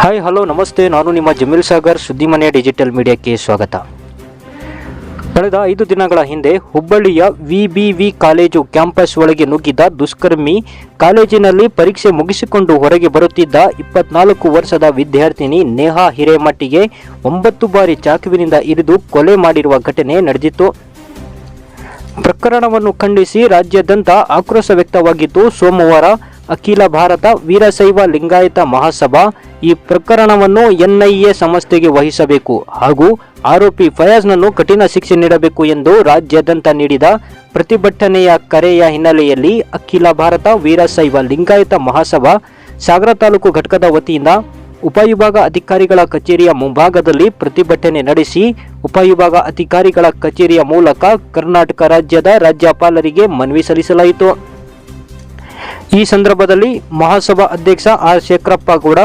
Hi hello ನಮಸ್ತೆ. ನಾನು ನಿಮ್ಮ ಜಮೀಲ್ ಸಾಗರ್ ಸುದ್ದಿಮನೆ ಡಿಜಿಟಲ್ ಮೀಡಿಯಾಕ್ಕೆ ಸ್ವಾಗತ. ಕಳೆದ ಐದು ದಿನಗಳ ಹಿಂದೆ ಹುಬ್ಬಳ್ಳಿಯ ವಿಬಿವಿ ಕಾಲೇಜು ಕ್ಯಾಂಪಸ್ ಒಳಗೆ ನುಗ್ಗಿದ್ದ ದುಷ್ಕರ್ಮಿ ಕಾಲೇಜಿನಲ್ಲಿ ಪರೀಕ್ಷೆ ಮುಗಿಸಿಕೊಂಡು ಹೊರಗೆ ಬರುತ್ತಿದ್ದ ಇಪ್ಪತ್ನಾಲ್ಕು ವರ್ಷದ ವಿದ್ಯಾರ್ಥಿನಿ ನೇಹಾ ಹಿರೇಮಟ್ಟಿಗೆ ಒಂಬತ್ತು ಬಾರಿ ಚಾಕುವಿನಿಂದ ಇರಿದು ಕೊಲೆ ಮಾಡಿರುವ ಘಟನೆ ನಡೆದಿತ್ತು. ಪ್ರಕರಣವನ್ನು ಖಂಡಿಸಿ ರಾಜ್ಯಾದ್ಯಂತ ಆಕ್ರೋಶ ವ್ಯಕ್ತವಾಗಿದ್ದು ಸೋಮವಾರ ಅಖಿಲ ಭಾರತ ವೀರಶೈವ ಲಿಂಗಾಯತ ಮಹಾಸಭಾ ಈ ಪ್ರಕರಣವನ್ನು ಎನ್ಐಎ ಸಂಸ್ಥೆಗೆ ವಹಿಸಬೇಕು. ಹಾಗೂ ಆರೋಪಿ ಫಯಾಜ್ನನ್ನು ಕಠಿಣ ಶಿಕ್ಷೆ ನೀಡಬೇಕು ಎಂದು ರಾಜ್ಯಾದ್ಯಂತ ನೀಡಿದ ಪ್ರತಿಭಟನೆಯ ಕರೆಯ ಹಿನ್ನೆಲೆಯಲ್ಲಿ ಅಖಿಲ ಭಾರತ ವೀರಶೈವ ಲಿಂಗಾಯತ ಮಹಾಸಭಾ ಸಾಗರ ತಾಲೂಕು ಘಟಕದ ವತಿಯಿಂದ ಉಪವಿಭಾಗ ಅಧಿಕಾರಿಗಳ ಕಚೇರಿಯ ಮುಂಭಾಗದಲ್ಲಿ ಪ್ರತಿಭಟನೆ ನಡೆಸಿ ಉಪವಿಭಾಗ ಅಧಿಕಾರಿಗಳ ಕಚೇರಿಯ ಮೂಲಕ ಕರ್ನಾಟಕ ರಾಜ್ಯದ ರಾಜ್ಯಪಾಲರಿಗೆ ಮನವಿ ಸಲ್ಲಿಸಲಾಯಿತು. ಈ ಸಂದರ್ಭದಲ್ಲಿ ಮಹಾಸಭಾ ಅಧ್ಯಕ್ಷ ಆರ್ ಶೇಖರಪ್ಪ ಗೌಡ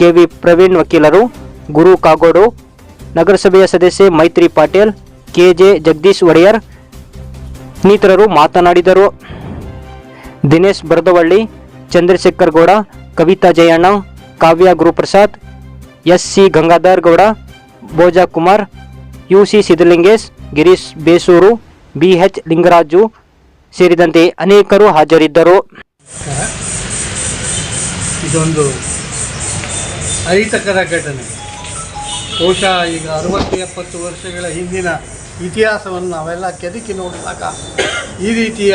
ಕೆವಿ ಪ್ರವೀಣ್ ವಕೀಲರು, ಗುರು ಕಾಗೋಡು, ನಗರಸಭೆಯ ಸದಸ್ಯೆ ಮೈತ್ರಿ ಪಾಟೀಲ್, ಕೆಜೆ ಜಗದೀಶ್ ಒಡೆಯರ್ ಇನ್ನಿತರರು ಮಾತನಾಡಿದರು. Dinesh Baradavalli, Chandrashekhar Gowda, Kavitha Jayanna, Kavya Guruprasad S C Gangadhar Gowda, Bhoja Kumar U C Siddalingesh Girish Besuru B H Lingaraju ಸೇರಿದಂತೆ ಅನೇಕರು ಹಾಜರಿದ್ದರು. ಇದೊಂದು ಅಹಿತಕರ ಘಟನೆ. ಬಹುಶಃ ಈಗ ಅರವತ್ತು ಎಪ್ಪತ್ತು ವರ್ಷಗಳ ಹಿಂದಿನ ಇತಿಹಾಸವನ್ನು ನಾವೆಲ್ಲ ಕೆದಕಿ ನೋಡಿದಾಗ ಈ ರೀತಿಯ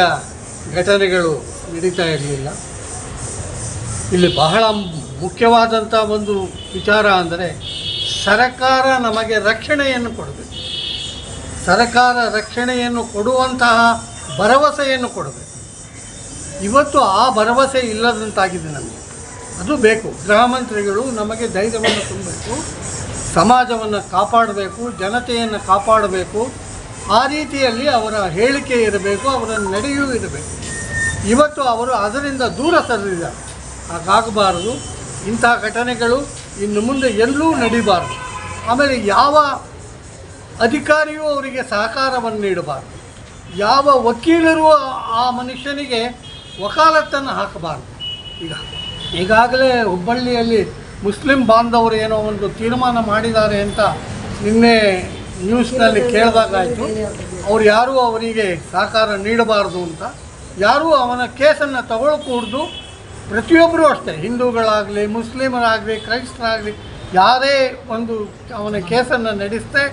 ಘಟನೆಗಳು ನಡೀತಾ ಇರಲಿಲ್ಲ. ಇಲ್ಲಿ ಬಹಳ ಮುಖ್ಯವಾದಂಥ ಒಂದು ವಿಚಾರ ಅಂದರೆ ಸರಕಾರ ನಮಗೆ ರಕ್ಷಣೆಯನ್ನು ಕೊಡಬೇಕು. ಸರಕಾರ ರಕ್ಷಣೆಯನ್ನು ಕೊಡುವಂತಹ ಭರವಸೆಯನ್ನು ಕೊಡಬೇಕು. ಇವತ್ತು ಆ ಭರವಸೆ ಇಲ್ಲದಂತಾಗಿದೆ ನಮಗೆ. ಅದು ಬೇಕು. ಗೃಹ ಮಂತ್ರಿಗಳು ನಮಗೆ ಧೈರ್ಯವನ್ನು ತುಂಬಬೇಕು, ಸಮಾಜವನ್ನು ಕಾಪಾಡಬೇಕು, ಜನತೆಯನ್ನು ಕಾಪಾಡಬೇಕು. ಆ ರೀತಿಯಲ್ಲಿ ಅವರ ಹೇಳಿಕೆ ಇರಬೇಕು, ಅವರ ನಡೆಯೂ ಇರಬೇಕು. ಇವತ್ತು ಅವರು ಅದರಿಂದ ದೂರ ಸರಿದಿದ್ದಾರೆ. ಹಾಗಾಗಬಾರದು. ಇಂಥ ಘಟನೆಗಳು ಇನ್ನು ಮುಂದೆ ಎಲ್ಲೂ ನಡೀಬಾರದು. ಆಮೇಲೆ ಯಾವ ಅಧಿಕಾರಿಯೂ ಅವರಿಗೆ ಸಹಕಾರವನ್ನು ನೀಡಬಾರದು. ಯಾವ ವಕೀಲರು ಆ- ಆ ಮನುಷ್ಯನಿಗೆ ವಕಾಲತ್ತನ್ನು ಹಾಕಬಾರ್ದು. ಈಗ ಈಗಾಗಲೇ ಹುಬ್ಬಳ್ಳಿಯಲ್ಲಿ ಮುಸ್ಲಿಂ ಬಾಂಧವರು ಏನೋ ಒಂದು ತೀರ್ಮಾನ ಮಾಡಿದ್ದಾರೆ ಅಂತ ನಿನ್ನೆ ನ್ಯೂಸ್ನಲ್ಲಿ ಕೇಳಿದಾಗಾಯಿತು. ಅವ್ರು ಯಾರೂ ಅವರಿಗೆ ಸಹಕಾರ ನೀಡಬಾರ್ದು ಅಂತ. ಯಾರೂ ಅವನ ಕೇಸನ್ನು ತಗೊಳ್ಕೂಡ್ದು ಪ್ರತಿಯೊಬ್ಬರೂ ಅಷ್ಟೇ, ಹಿಂದೂಗಳಾಗಲಿ, ಮುಸ್ಲಿಮರಾಗಲಿ, ಕ್ರೈಸ್ತರಾಗಲಿ, ಯಾರೇ ಒಂದು ಅವನ ಕೇಸನ್ನು ನಡೆಸದೆ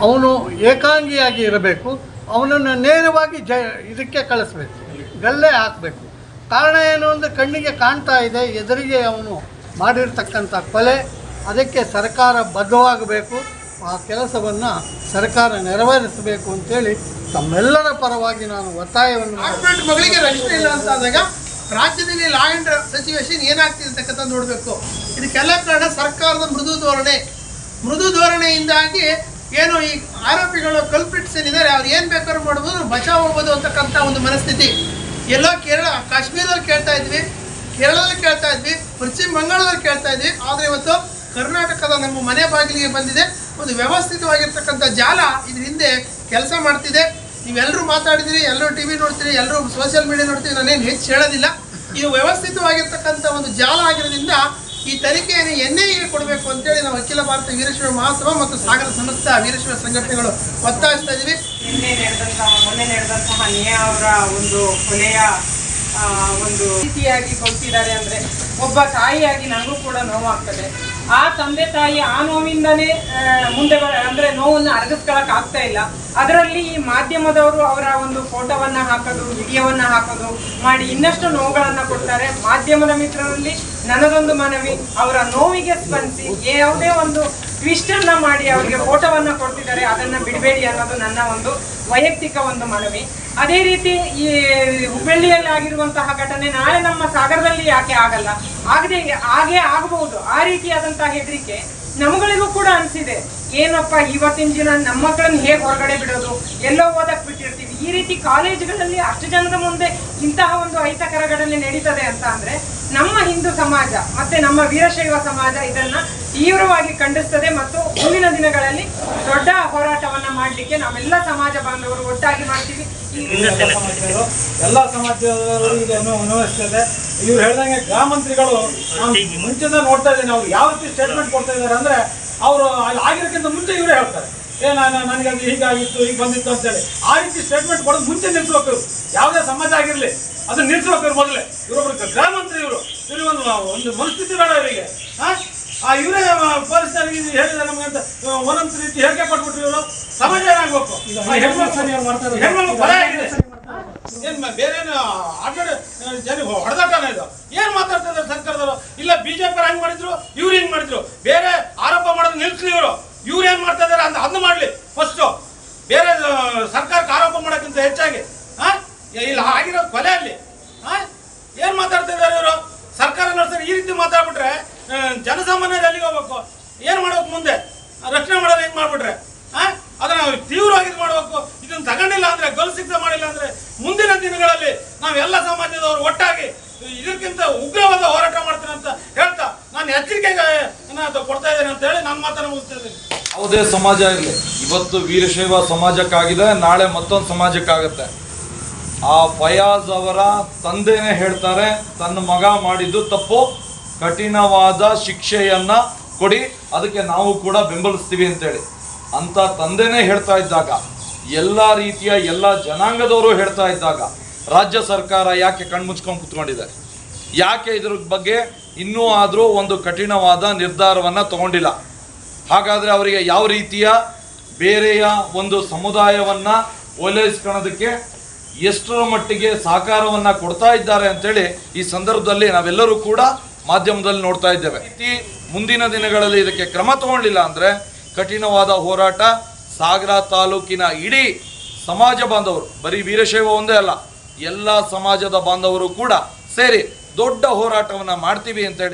ಅವನು ಏಕಾಂಗಿಯಾಗಿ ಇರಬೇಕು. ಅವನನ್ನು ನೇರವಾಗಿ ಜ ಇದಕ್ಕೆ ಕಳಿಸ್ಬೇಕು. ಗಲ್ಲೆ ಹಾಕಬೇಕು. ಕಾರಣ ಏನು ಅಂದರೆ ಕಣ್ಣಿಗೆ ಕಾಣ್ತಾ ಇದೆ, ಎದುರಿಗೆ ಅವನು ಮಾಡಿರ್ತಕ್ಕಂಥ ಕೊಲೆ. ಅದಕ್ಕೆ ಸರ್ಕಾರ ಬದ್ಧವಾಗಬೇಕು. ಆ ಕೆಲಸವನ್ನು ಸರ್ಕಾರ ನೆರವೇರಿಸಬೇಕು ಅಂತೇಳಿ ತಮ್ಮೆಲ್ಲರ ಪರವಾಗಿ ನಾನು ಒತ್ತಾಯವನ್ನು. ಮಗಳಿಗೆ ರಕ್ಷಣೆ ಇಲ್ಲ ಅಂತ ಆದಾಗ ರಾಜ್ಯದಲ್ಲಿ ಲಾ ಅಂಡ್ ಸಿಚುವೇಶನ್ ಏನಾಗ್ತಿದೆ ಅಂತಕ್ಕಂಥ ನೋಡಬೇಕು. ಇದಕ್ಕೆಲ್ಲ ಕಾರಣ ಸರ್ಕಾರದ ಮೃದು ಧೋರಣೆ. ಮೃದು ಧೋರಣೆಯಿಂದಾಗಿ ಏನು ಈ ಆರೋಪಿಗಳು ಕಲ್ಪಿಟ್ಸ್ ಏನಿದ್ದಾರೆ, ಅವ್ರು ಏನು ಬೇಕಾದ್ರೂ ಮಾಡ್ಬೋದು, ಬಚಾವ್ ಹೋಗ್ಬೋದು ಅಂತಕ್ಕಂಥ ಒಂದು ಮನಸ್ಥಿತಿ. ಎಲ್ಲೋ ಕೇರಳ ಕಾಶ್ಮೀರದಲ್ಲಿ ಕೇಳ್ತಾ ಇದ್ವಿ, ಕೇರಳದಲ್ಲಿ ಕೇಳ್ತಾ ಇದ್ವಿ, ಪಶ್ಚಿಮ ಬಂಗಾಳದಲ್ಲಿ ಕೇಳ್ತಾ ಇದ್ವಿ, ಆದರೆ ಇವತ್ತು ಕರ್ನಾಟಕದ ನಮ್ಮ ಮನೆ ಬಾಗಿಲಿಗೆ ಬಂದಿದೆ. ಒಂದು ವ್ಯವಸ್ಥಿತವಾಗಿರ್ತಕ್ಕಂಥ ಜಾಲ ಇದ್ರ ಹಿಂದೆ ಕೆಲಸ ಮಾಡ್ತಿದೆ. ನೀವೆಲ್ಲರೂ ಮಾತಾಡಿದಿರಿ, ಎಲ್ಲರೂ ಟಿ ವಿ ನೋಡ್ತೀರಿ, ಎಲ್ಲರೂ ಸೋಷಿಯಲ್ ಮೀಡಿಯಾ ನೋಡ್ತೀರಿ, ನಾನೇನು ಹೆಚ್ಚು ಹೇಳೋದಿಲ್ಲ. ಇದು ವ್ಯವಸ್ಥಿತವಾಗಿರ್ತಕ್ಕಂಥ ಒಂದು ಜಾಲ ಆಗಿರೋದ್ರಿಂದ ಈ ತನಿಖೆಯನ್ನು ಎನ್ ಐ ಎ ಕೊಡಬೇಕು ಅಂತೇಳಿ ನಾವು ಅಖಿಲ ಭಾರತ ವೀರಶೈವ ಮಹಾಸಭಾ ಮತ್ತು ಸಾಗರ ಸಂಸ್ಥೆ ವೀರಶೈವ ಸಂಘಟನೆಗಳು ಒತ್ತಾಯಿಸ್ತಾ ಇದ್ದೀವಿ. ನಿನ್ನೆ ನಡೆದಂತಹ ಮೊನ್ನೆ ನಡೆದಂತಹ ನೇಹ ಅವರ ಒಂದು ಕೊನೆಯ ಒಂದು ರೀತಿಯಾಗಿ ಕೊಲ್ತಿದ್ದಾರೆ ಅಂದರೆ ಒಬ್ಬ ತಾಯಿಯಾಗಿ ನನಗೂ ಕೂಡ ನೋವಾಗ್ತದೆ. ಆ ತಂದೆ ತಾಯಿ ಆ ನೋವಿಂದನೇ ಮುಂದೆ ಅಂದ್ರೆ ನೋವನ್ನು ಅರಗಿಸ್ಕೊಳಕ್ ಆಗ್ತಾ ಇಲ್ಲ. ಅದರಲ್ಲಿ ಈ ಮಾಧ್ಯಮದವರು ಅವರ ಒಂದು ಫೋಟೋವನ್ನು ಹಾಕೋದು, ವಿಡಿಯೋವನ್ನು ಹಾಕೋದು ಮಾಡಿ ಇನ್ನಷ್ಟು ನೋವುಗಳನ್ನು ಕೊಡ್ತಾರೆ. ಮಾಧ್ಯಮದ ಮಿತ್ರರಲ್ಲಿ ನನ್ನದೊಂದು ಮನವಿ, ಅವರ ನೋವಿಗೆ ಸ್ಪಂದಿಸಿ, ಯಾವುದೇ ಒಂದು ಟ್ವಿಸ್ಟ್ ಅನ್ನ ಮಾಡಿ ಅವರಿಗೆ ಫೋಟೋವನ್ನ ಕೊಡ್ತಿದ್ದಾರೆ, ಅದನ್ನ ಬಿಡಬೇಡಿ ಅನ್ನೋದು ನನ್ನ ಒಂದು ವೈಯಕ್ತಿಕ ಒಂದು ಮನವಿ. ಅದೇ ರೀತಿ ಈ ಹುಬ್ಬಳ್ಳಿಯಲ್ಲಿ ಆಗಿರುವಂತಹ ಘಟನೆ ನಾಳೆ ನಮ್ಮ ಸಾಗರದಲ್ಲಿ ಯಾಕೆ ಆಗಲ್ಲ? ಆಗದೆ ಹಾಗೆ ಆಗಬಹುದು. ಆ ರೀತಿಯಾದಂತಹ ಹೆದರಿಕೆ ನಮ್ಗಳಿಗೂ ಕೂಡ ಅನ್ಸಿದೆ, ಏನಪ್ಪ ಇವತ್ತಿನ ದಿನ ನಮ್ಮ ಮಕ್ಕಳನ್ನ ಹೇಗೆ ಹೊರಗಡೆ ಬಿಡೋದು? ಎಲ್ಲೋ ಓದಕ್ ಬಿಟ್ಟಿರ್ತೀವಿ. ಈ ರೀತಿ ಕಾಲೇಜುಗಳಲ್ಲಿ ಅಷ್ಟು ಜನರ ಮುಂದೆ ಇಂತಹ ಒಂದು ಅಹಿತಕರ ಘಟನೆ ನಡೀತದೆ ಅಂತ ಅಂದ್ರೆ ನಮ್ಮ ಹಿಂದೂ ಸಮಾಜ ಮತ್ತೆ ನಮ್ಮ ವೀರಶೈವ ಸಮಾಜ ಇದನ್ನ ತೀವ್ರವಾಗಿ ಖಂಡಿಸ್ತದೆ ಮತ್ತು ಮುಂದಿನ ಹೋರಾಟವನ್ನ ಮಾಡಲಿಕ್ಕೆ ನಾವೆಲ್ಲ ಸಮಾಜ ಬಾಂಧವರು ಒಟ್ಟಾಗಿ ಮಾಡ್ತೀವಿ. ಎಲ್ಲ ಸಮಾಜದವರು ಇದು ಅನು ಅನುಭವಿಸ್ತದೆ. ಇವ್ರು ಹೇಳ್ದಂಗೆ ಗ್ರಾಮಂತ್ರಿಗಳು ಮಂತ್ರಿಗಳು ಮುಂಚೆದ ನೋಡ್ತಾ ಇದ್ದೀನಿ ಅವ್ರು ಯಾವ ರೀತಿ ಸ್ಟೇಟ್ಮೆಂಟ್ ಕೊಡ್ತಾ ಇದ್ದಾರೆ ಅಂದ್ರೆ ಅವರು ಅಲ್ಲಿ ಆಗಿರೋಕ್ಕಿಂತ ಮುಂಚೆ ಇವರೇ ಹೇಳ್ತಾರೆ. ಏ ನಾನು ನನಗೆ ಅದು ಹೀಗಾಗಿತ್ತು ಹೀಗೆ ಬಂದಿತ್ತು ಅಂತೇಳಿ. ಆ ರೀತಿ ಸ್ಟೇಟ್ಮೆಂಟ್ ಕೊಡೋದು ಮುಂಚೆ ನಿಲ್ಸ್ಬೇಕು. ಯಾವುದೇ ಸಮಾಜ ಆಗಿರಲಿ ಅದನ್ನ ನಿಲ್ಸ್ಬೇಕು ಇವ್ರು ಮೊದಲೇ. ಇವರೊಬ್ರು ಗ್ರಾಮಂತ್ರಿ ಇವರು. ಇವ್ರಿಗೆ ಒಂದು ಒಂದು ಮನಸ್ಥಿತಿ ಬೇಡ ಇವರಿಗೆ. ಹಾ? ಆ ಇವರೇ ಪೊಲೀಸರಿಗೆ ಹೇಳಿದ್ರೆ ನಮ್ಗೆ ಅಂತ ಒಂದೊಂದು ರೀತಿ ಹೇಳಿಕೆ ಕೊಟ್ಬಿಟ್ರು ಇವರು. ಸಮಾಜ ಏನಾಗ್ಬೇಕು? ಹೆಣ್ಮಕ್ಳು ಭಯ ಆಗಿದೆ. ಏನ್ ಬೇರೆ ಆಟ ಜನ ಹೊಡೆದಾಟನ ಇದು ಏನ್ ಮಾತಾಡ್ತಾ ಇದ್ದಾರೆ ಸರ್ಕಾರದವರು ಇಲ್ಲ ಬಿಜೆಪಿ ಹಂಗ್ ಮಾಡಿದ್ರು ಇವ್ರು ಹಿಂಗ್ ಮಾಡಿದ್ರು ಬೇರೆ ಆರೋಪ ಮಾಡೋದು ನಿಲ್ಸ್ಲಿ ಇವರು ಇವ್ರು ಏನ್ ಮಾಡ್ತಾ ಇದಾರೆ ಅಂತ ಅದನ್ನ ಮಾಡ್ಲಿ ಫಸ್ಟ್ ಬೇರೆ ಆ, ಸರ್ಕಾರಕ್ಕೆ ಆರೋಪ ಮಾಡೋಕ್ಕಿಂತ ಹೆಚ್ಚಾಗಿ ಹಾ ಇಲ್ಲ ಆಗಿರೋ ಕೊಲೆ ಅಲ್ಲಿ ಹಾ ಏನ್ ಮಾತಾಡ್ತಾ ಇದ್ದಾರೆ ಇವರು ಸರ್ಕಾರ ನಡೆಸಿದ್ರೆ ಈ ರೀತಿ ಮಾತಾಡ್ಬಿಟ್ರೆ ಆ, ಜನಸಾಮಾನ್ಯರು ಎಲ್ಲಿಗೆ ಹೋಗ್ಬೇಕು. ಏನು ಮಾಡ್ಬೇಕು ಮುಂದೆ? ರಕ್ಷಣೆ ಮಾಡೋದು ಏನು ಮಾಡ್ಬಿಟ್ರೆ? ಆ? ಅದನ್ನ ತೀವ್ರವಾಗಿ ಇದು ಮಾಡ್ಬೇಕು. ಇದನ್ನ ತಗೊಂಡಿಲ್ಲ ಅಂದ್ರೆ ಗಲ್ ಶಿಕ್ಷೆ ಮಾಡಿಲ್ಲ ಅಂದ್ರೆ ಮುಂದಿನ ದಿನಗಳಲ್ಲಿ ನಾವೆಲ್ಲ ಸಮಾಜದವರು ಒಟ್ಟಾಗಿ ಇದಕ್ಕಿಂತ ಉಗ್ರವಾದ ಹೋರಾಟ ಮಾಡ್ತೀನಿ ಅಂತ ಹೇಳ್ತಾ ನಾನು ಎಚ್ಚರಿಕೆಗೆ ಕೊಡ್ತಾ ಇದ್ದೇನೆ ಅಂತ ಹೇಳಿ ನನ್ನ ಮಾತನ್ನು ಮುಗಿಸ್ತಾ ಯಾವುದೇ ಸಮಾಜ ಇರಲಿ. ಇವತ್ತು ವೀರಶೈವ ಸಮಾಜಕ್ಕಾಗಿದೆ ನಾಳೆ ಮತ್ತೊಂದು ಸಮಾಜಕ್ಕಾಗತ್ತೆ. ಆ ಫಯಾಜ್ ಅವರ ತಂದೆನೇ ಹೇಳ್ತಾರೆ ತನ್ನ ಮಗ ಮಾಡಿದ್ದು ತಪ್ಪು. ಕಠಿಣವಾದ ಶಿಕ್ಷೆಯನ್ನು ಕೊಡಿ, ಅದಕ್ಕೆ ನಾವು ಕೂಡ ಬೆಂಬಲಿಸ್ತೀವಿ ಅಂತೇಳಿ. ಅಂತ ತಂದೆನೇ ಹೇಳ್ತಾ ಇದ್ದಾಗ, ಎಲ್ಲ ರೀತಿಯ ಎಲ್ಲ ಜನಾಂಗದವರು ಹೇಳ್ತಾ ಇದ್ದಾಗ, ರಾಜ್ಯ ಸರ್ಕಾರ ಯಾಕೆ ಕಣ್ಮುಚ್ಕೊಂಡು ಕುತ್ಕೊಂಡಿದೆ? ಯಾಕೆ ಇದ್ರ ಬಗ್ಗೆ ಇನ್ನೂ ಆದರೂ ಒಂದು ಕಠಿಣವಾದ ನಿರ್ಧಾರವನ್ನು ತಗೊಂಡಿಲ್ಲ? ಹಾಗಾದರೆ ಅವರಿಗೆ ಯಾವ ರೀತಿಯ ಬೇರೆಯ ಒಂದು ಸಮುದಾಯವನ್ನು ಓಲೈಸ್ಕೊಳ್ಳೋದಕ್ಕೆ ಎಷ್ಟರ ಮಟ್ಟಿಗೆ ಸಹಕಾರವನ್ನು ಕೊಡ್ತಾ ಇದ್ದಾರೆ ಅಂಥೇಳಿ ಈ ಸಂದರ್ಭದಲ್ಲಿ ನಾವೆಲ್ಲರೂ ಕೂಡ ಮಾಧ್ಯಮದಲ್ಲಿ ನೋಡ್ತಾ ಇದ್ದೇವೆ. ಈ ಮುಂದಿನ ದಿನಗಳಲ್ಲಿ ಇದಕ್ಕೆ ಕ್ರಮ ತಗೊಂಡಿಲ್ಲ ಅಂದ್ರೆ ಕಠಿಣವಾದ ಹೋರಾಟ ಸಾಗರ ತಾಲೂಕಿನ ಇಡೀ ಸಮಾಜ ಬಾಂಧವರು, ಬರೀ ವೀರಶೈವ ಒಂದೇ ಅಲ್ಲ, ಎಲ್ಲ ಸಮಾಜದ ಬಾಂಧವರು ಕೂಡ ಸೇರಿ ದೊಡ್ಡ ಹೋರಾಟವನ್ನು ಮಾಡ್ತೀವಿ ಅಂತೇಳಿ